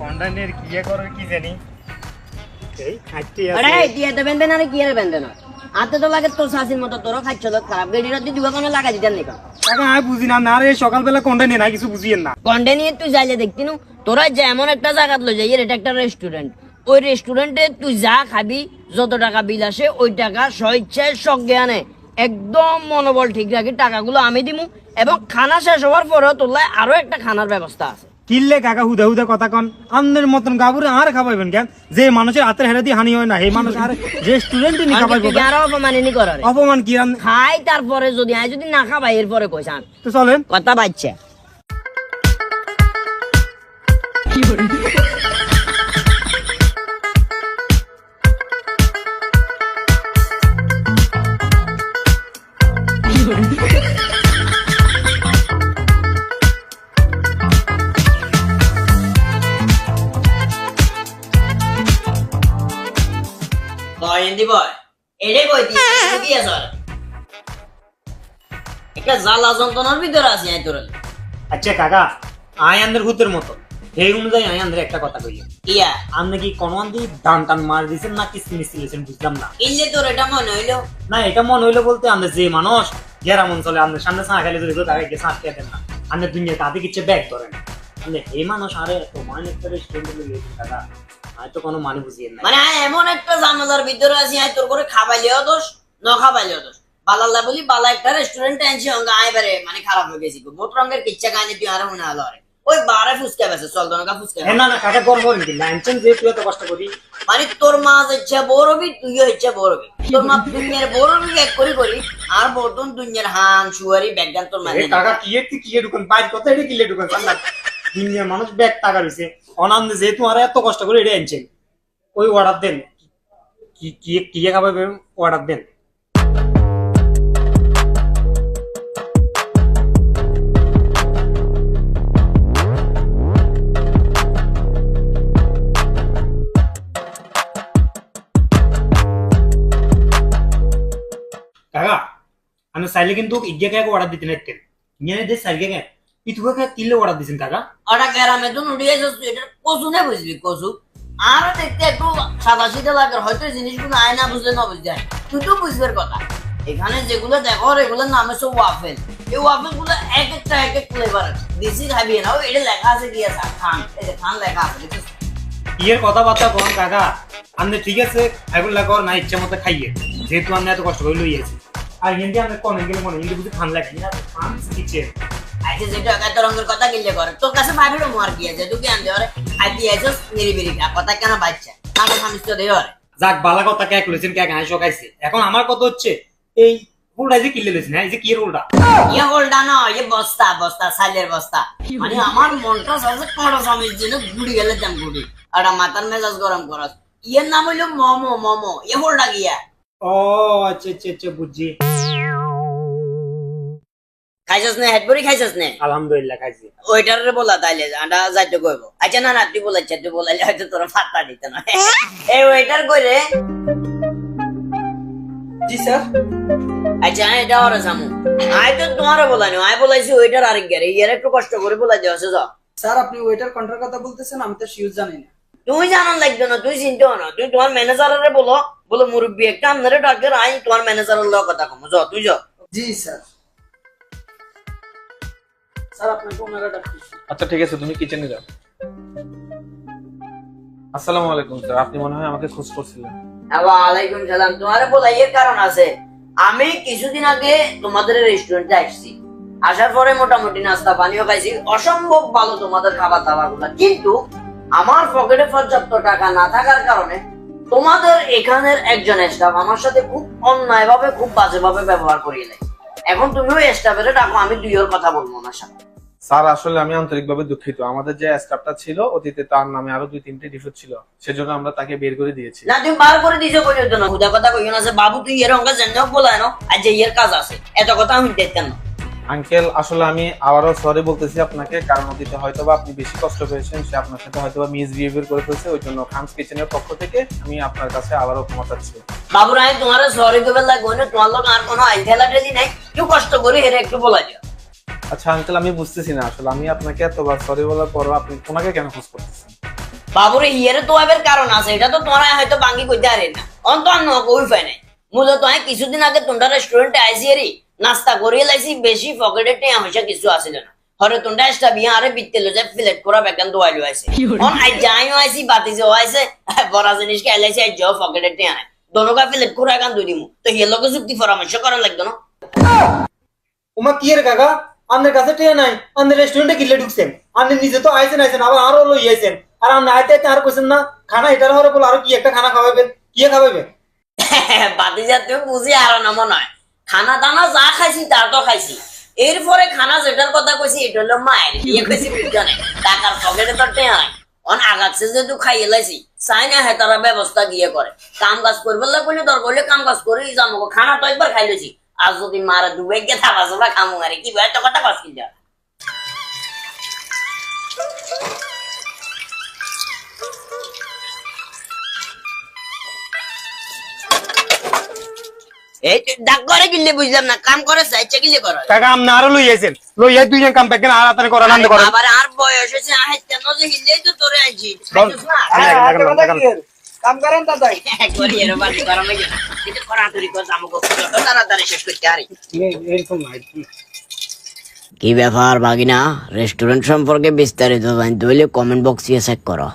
কন্ডানের কি করে কি জানি? এই খাইতে আরে আছে টিয়া তো বেন্দে না রে কি এর বেন্দে আতে তো লাগে তোর শাসির মতো তোর খাচ্ছ তো খারাপ। গেড়ি রাতে দুয়া কোনো লাগা দিতেন নাকি? কাকা আমি বুঝি না না রে সকালবেলা কন্ডানে না কিছু বুঝিয়েন না। কন্ডে নিয়ে তুই যাইলে দেখতি নু তোরা যে এমন একটা জায়গা লই যাই এটা একটা রেস্টুরেন্ট ওই রেস্টুরেন্টে তুই যা খাবি যত টাকা বিল আসে ওই টাকা স্বেচ্ছায় সঙ্গে আনে। একদম মনোবল ঠিক রাখি টাকাগুলো আমি দিমু এবং খানা শেষ হওয়ার পরেও তোর লাই আরও একটা খানার ব্যবস্থা আছে। কিনলে কাকা হুদা হুদা কথা কন আন্দের মতন গাবুরে আর খাবাইবেন কেন? যে মানুষের হাতের হেরে দিয়ে হানি হয় না এই মানুষ আর রেস্টুরেন্টে নি খাবাইব আর নি করে অপমান কি খাই তারপরে যদি আই যদি না খাবাই এরপরে কইছান তো চলেন। কথা বাচ্চা হিন্দি বয়? এটাই কই কি আছে একটা জ্বালা যন্ত্রণার ভিতরে আছি আই তোর। আচ্ছা কাকা আয়ানদের ভূতের মতো। এই অনুযায়ী আয়ানদের একটা কথা কইলেন ইয়া। আপনি কি কোন দি দান টান মার দিয়েছেন না কিস্তি মিস্তি দিয়েছেন বুঝলাম না। ইল্লে তোর এটা মনে হইল? না এটা মনে হইল বলতে আমাদের যে মানুষ গ্রাম অঞ্চলে আমাদের সামনে চা খাইলে যদি তাকে গিয়ে চা খেয়ে দেন না আমাদের দুনিয়া তাদের কিছু ব্যাগ ধরেন মানে এই মানুষ আরে তোমার একটা রেস্টুরেন্টে গিয়েছেন কাকা। আমি তো কোনো মানে বুঝিয়ে না মানে এমন একটা জামালার ভিতরে আছি আই তোর করে খাবাইলেও দোষ ন খাবাইলেও দোষ। বালাল্লা বলি বালা একটা রেস্টুরেন্ট আনছি অঙ্গ আয় বারে মানে খারাপ হয়ে গেছি বোট রঙের কিচ্ছা কাহিনী তুই আর মনে হলো আরে। ওই বারে ফুসকা বেছে চল দনকা ফুসকা হ্যাঁ না না কাকা গর্ব করেন কি লাইনছেন যে তুই এত কষ্ট করি। মানে তোর মা ইচ্ছা বড়বি তুইও ইচ্ছা বড়বি তোর মা দুনিয়ার বড়বি এক করি করি আর বর্তন দুনিয়ার হান সুয়ারি ব্যাগান তোর মানে কাকা কি কি ঢুকান? বাইর কত এটা কিলে ঢুকান? দুনিয়ার মানুষ ব্যাগ টাকা রইছে অনান্দে যেহেতু আর এত কষ্ট করে এটা আনছেন ওই অর্ডার দেন। কি কি কি খাবে অর্ডার দেন। আমি চাইলে কিন্তু ইজ্ঞা কাকে অর্ডার দিতে নাইতেন ইঞ্জানে যে চাইলে কাকে ইতুকা কিলে অর্ডার দিছেন কাকা? গ্রামে তো নুড়িয়ে যাচ্ছ এটা কচু না কচু। আর দেখতে একটু সাদা সিধা লাগে হয়তো জিনিসগুলো আয় না বুঝলে না তুই তো বুঝবার কথা। এখানে যেগুলো দেখো এগুলোর নাম হচ্ছে ওয়াফেল এই ওয়াফেলগুলো এক একটা এক এক ফ্লেভার আছে। দেশি খাবি না ও এটা লেখা আছে কি আছে? খান। এই যে খান লেখা আছে? ইয়ের কথাবার্তা কোন কাকা। আপনি ঠিক আছে এগুলো কর না ইচ্ছা মতো খাইয়ে। যেহেতু আমি এত কষ্ট করে লইয়েছি। আর হিন্দি আমি কোন গেলে মনে হিন্দি বুঝি ঠান্ডা লাগে না খান দিচ্ছে আচ্ছা যেটা এত রঙের কথা গিলে করে। তোর কাছে ভাবিলো মার কি আছে তুই কি আনতে পারে? আর তুই আইসস মেরি কথা কেন বাচ্চা? কানে খামিস তো দেওয়ার। যাক বালা কথা কে করেছেন কে গায়ে শোকাইছে। এখন আমার কথা হচ্ছে এই ফুলটা যে কিলে লইছেন হ্যাঁ? এই যে কি রোলটা? ইয়ে হোল্ডা না ইয়ে বস্তা বস্তা সাইলের বস্তা। মানে আমার মনটা সবসে কড়া স্বামীর জন্য গুড়ি গেলে দাম গুড়ি। আর মাথার মেজাজ গরম করাস। ইয়ের নাম হইল মোমো মোমো। ইয়ে হোল্ডা গিয়া ও আচ্ছা আচ্ছা আচ্ছা বুঝছি। খাইছস না? হেডবরি খাইছস না? আলহামদুলিল্লাহ খাইছি। ওইটারে বলা তাইলে আন্ডা যাইতে কইব। আচ্ছা না না তুই বলাচ্ছা তুই বলাইলে হয়তো তোরা ফাত্তা দিত না। এই ওইটার কইরে। জি স্যার। আচ্ছা এটা ওরা সামু আই তো বলানি আই বলাইছি ওইটার আরেক গেরে ইয়ার একটু কষ্ট করে বলাই দেওয়া আছে যাও স্যার আপনি ওয়েটার কন্ট্রার কথা বলতেছেন আমি তো শিউজ জানি না। তুই জানান লাগবে না তুই চিন্তাও না। তুই তোমার ম্যানেজারে বলো। বলো মুরব্বী একটা আপনারে ডাক্তার আই তোমার ম্যানেজারের লগ কথা কম যাও তুই যাও জি স্যার। স্যার আপনাকে ওনারা ডাকতেছি। আচ্ছা ঠিক আছে তুমি কিচেনে যাও। আসসালামু আলাইকুম স্যার। আপনি মনে হয় আমাকে খোঁজ করছিলেন। ওয়ালাইকুম সালাম। তোমার বলাই এর কারণ আছে। আমি কিছুদিন আগে তোমাদের রেস্টুরেন্টে আসছি। আসার পরে মোটামুটি নাস্তা পানিও খাইছি অসম্ভব ভালো তোমাদের খাবার দাবারগুলা কিন্তু আমার পকেটে পর্যাপ্ত টাকা না থাকার কারণে তোমাদের এখানের একজন স্টাফ আমার সাথে খুব অন্যায় ভাবে খুব বাজে ভাবে ব্যবহার করিয়ে দেয় এখন তুমি ওই স্টাফের ডাকো আমি দুইয়ের কথা বলব ওনার সাথে। স্যার আসলে আমি আন্তরিকভাবে দুঃখিত। আমাদের যে স্টাফটা ছিল অতীতে তার নামে আরও দুই তিনটে ডিফেক্ট ছিল। সেজন্য আমরা তাকে বের করে দিয়েছি। না তুমি বার করে দিছো কই জন্য? হুদা কথা কইও না যে বাবু তুই এর অঙ্কা জানো বলায় না আর যে এর কাজ আছে। এত কথা আমি দেখতেন না। আঙ্কেল আসলে আমি আবারও সরি বলতেছি আপনাকে কারণ অতীতে হয়তো বা আপনি বেশি কষ্ট পেয়েছেন সে আপনার সাথে হয়তো বা মিসবিহেভিয়ার করে ফেলছে ওই জন্য খানস কিচেনের পক্ষ থেকে আমি আপনার কাছে আবারও ক্ষমা চাচ্ছি। বাবু রায় তোমার সরি কবে লাগবে না তোমার লোক আর কোনো আইন ঠেলা ঠেলি নাই। একটু কষ্ট করে হেরে একটু বলা যাও আচ্ছা আঙ্কেল আমি বুঝতেছি না। আসলে আমি আপনাকে এতবার সরি বলার পরও আপনি ওনাকে কেন খোঁজ করতেছেন? বাবুরে হিয়ারে তো এবার কারণ আছে। এটা তো তোমরা হয়তো বাঙ্গি কইতে আরে না। অন্ত অন্য কই পাই নাই। মূলত আমি কিছুদিন আগে তোমরা রেস্টুরেন্টে আইসি এরি। নাস্তা করিয়ে লাইছি বেশি পকেটে টেয়া হইসা কিছু আসিল না। হরে তোমরা এসটা বিয়া আরে বিত্তে লো যে প্লেট করা বেকান দোয়াইলো আইছে অন আই যাইও আইছি বাতি যে আইছে। বড় জিনিস কে আইলাইছি আই যাও পকেটে টেয়া নাই। দোনোকা প্লেট করা একান দুই দিমু। তো হিয়ার লগে যুক্তি পরামর্শ করা লাগতো না? ওমা কি এর কাকা? আপনার কাছে টিয়া নাই আপনি রেস্টুরেন্টে কিলে ঢুকছেন। আপনি নিজে তো আইছেন আইছেন, আবার আরও লই আইছেন। আর আপনি আইতে আইতে আর কইছেন না, খানা এটার হরে বলে আরও কি একটা খানা খাওয়াবেন কি খাওয়াবেন বাতিজা তুমি বুঝি আর না মনে হয় খানা দানা যা খাইছি তা তো খাইছি। এরপরে খানা যেটার কথা কইছি, এটা হলো মায়ের। ইয়ে কইছি বুঝছনে টাকার পকেটে তো টেয়া নাই। অন আগাচ্ছে যেহেতু খাইয়ে লাইছি, চাই না হে তারা ব্যবস্থা গিয়ে করে। কাম কাজ করবে না কইলে দর করলে কাম কাজ করে যাব খানা তো একবার খাই লইছি আর যদি মারা দুবে গে থাকা যাবা খামু আরে কি ভাই তো কথা কস কি যা এই ডাক করে গিলে বুঝলাম না কাম করে চাইছে গিলে করে কাকা আপনি আরও লই আইছেন লই আই দুইজন কাম পেকেন আর আপনি করেন আনন্দ করেন আবার আর বয়স তো তোরে আইছি কি কাম করেন দাদাই করি এর বাড়ি গরম হয়ে যায় কিন্তু কড়াকড়ি করে আমাকে যত তাড়াতাড়ি শেষ করতে আরে। কি। ব্যাপার বাগিনা? রেস্টুরেন্ট সম্পর্কে বিস্তারিত জানতে হলে কমেন্ট বক্সে চেক করো।